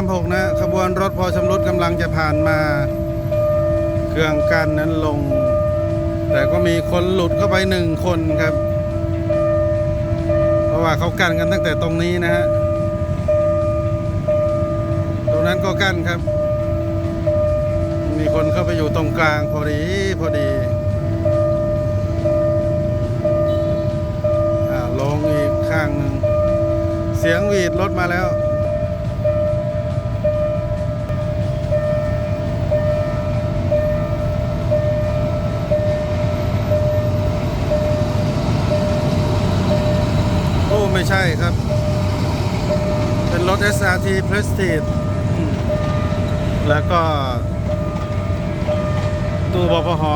236นะขบวนรถพอชำรุดกำลังจะผ่านมา เครื่องกั้นนั้นลง แต่ก็มีคนหลุดเข้าไปหนึ่งคนครับ เพราะว่าเขากั้นกันตั้งแต่ตรงนี้นะฮะตรงนั้นก็กั้นครับ มีคนเข้าไปอยู่ตรงกลางพอดีพอดีอ่าลงอีกข้างหนึ่งเสียงหวีดรถมาแล้ว ไม่ใช่ครับ เป็นรถ SRT Prestige แล้วก็ ตู้บพห65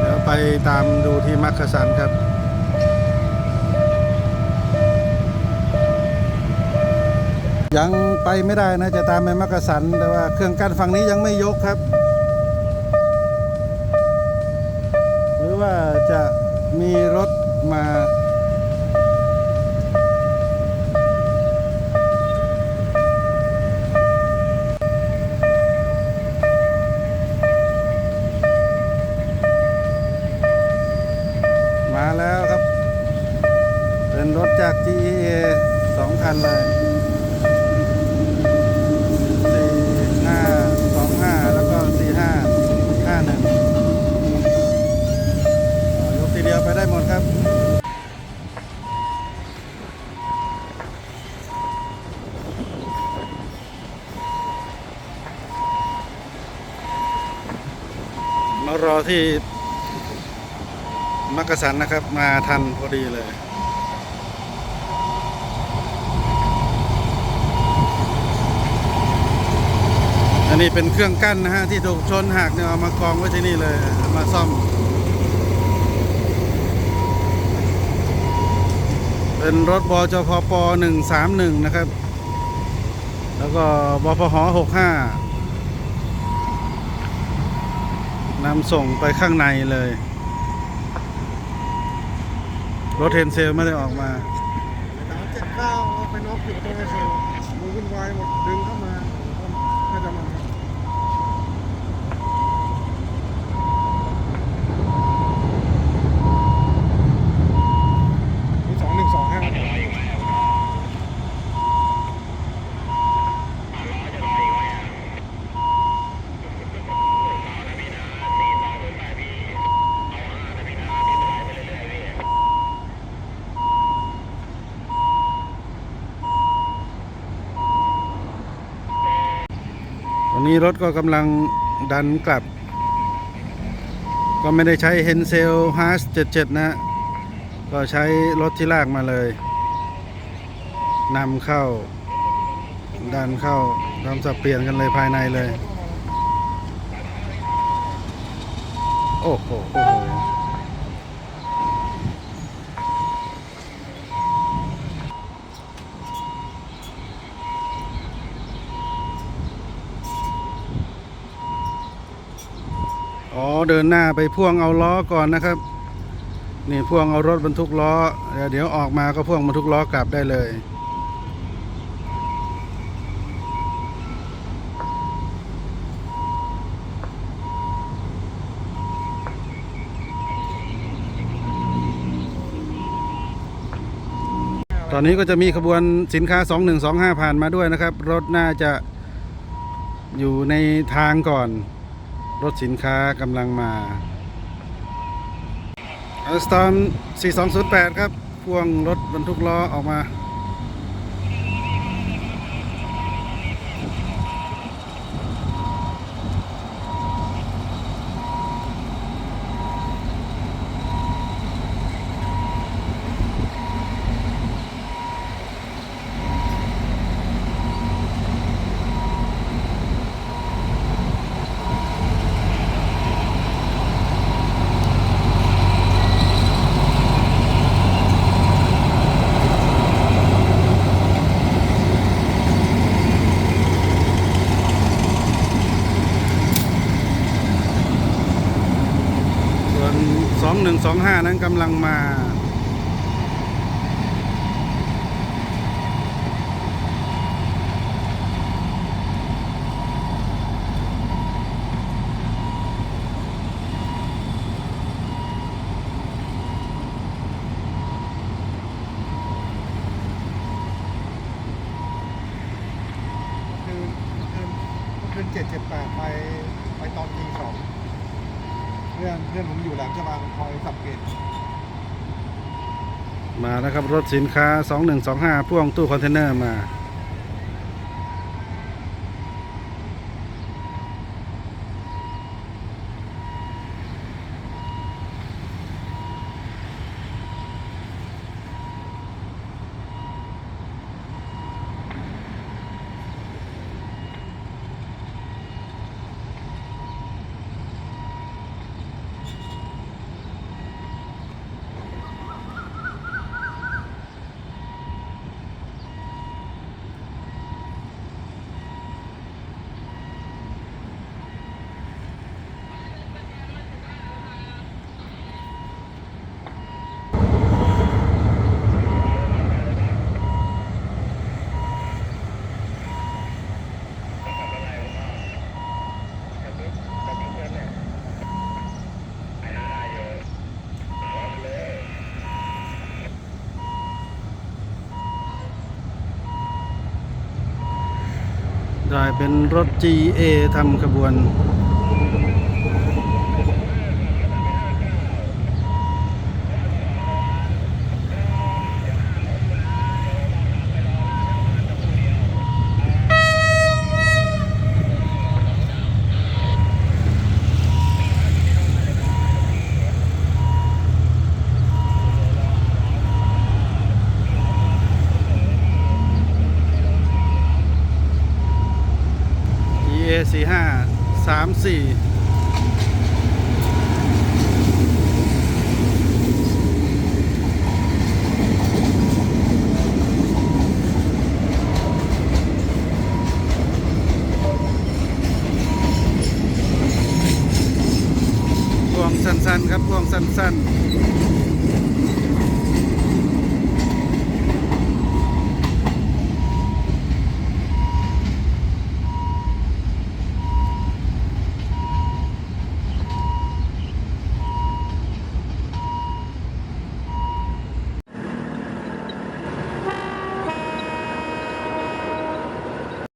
เดี๋ยวไปตามดูที่มักกะสันครับยังไปไม่ได้นะจะตามไปมักกะสัน แต่ว่าเครื่องกั้นฝั่งนี้ยังไม่ยกครับ จะมีรถมามาแล้วครับ เป็นรถจาก GEA สองคันเลย ไปได้หมดครับ มารอที่มักกะสันนะครับ มาทันพอดีเลยอันนี้เป็นเครื่องกั้นนะฮะที่ถูกชนหักเนี่ยเอามากองไว้ที่นี่เลยมาซ่อม เป็นรถบจพป131 นะครับ แล้วก็บพห65นำส่งไปข้างในเลย รถเทนเซลไม่ได้ออกมาสามเจ็ดเก้าเอาไปน็อฟอยู่ตรงเซลมันวุ่นวายหมดดึงเข้ามาน่าจะมามีสองหนึ่งสองห้า ตอ นี้รถก็กำลังดันกลับ ก็ไม่ได้ใช้เฮนเซลฮาร์ส77 นะ ก็ใช้รถที่ลากมาเลยนำเข้า ดันเข้าทำสับเปลี่ยนกันเลยภายในเลย โอ้โหโอ้โห อ๋อ เดินหน้าไปพ่วงเอาล้อก่อนนะครับ นี่พ่วงเอารถบรรทุกล้อเดี๋ยวเดี๋ยวออกมาก็พ่วงบรรทุกล้อกลับได้เลยตอนนี้ก็จะมีขบวนสินค้า 2125 ผ่านมาด้วยนะครับ รถน่าจะอยู่ในทางก่อน รถสินค้ากำลังมาอัลสตอม4208 ครับพ่วงรถบรรทุกล้อออกมา 25 นั้นกำลังมา คืนคืนคืนเจ็ดเจ็ดแปดไปไปตอนทีสอง เพื่อนเพื่อนผมอยู่แหลมฉบังคอยสับเกตมาแล้วครับรถสินค้า 2125 พ่วงตู้คอนเทนเนอร์มา ได้เป็นรถ GA ทำขบวน BA สี่ห้าสามสี่พวงสั้นๆ ครับพวงสั้นๆ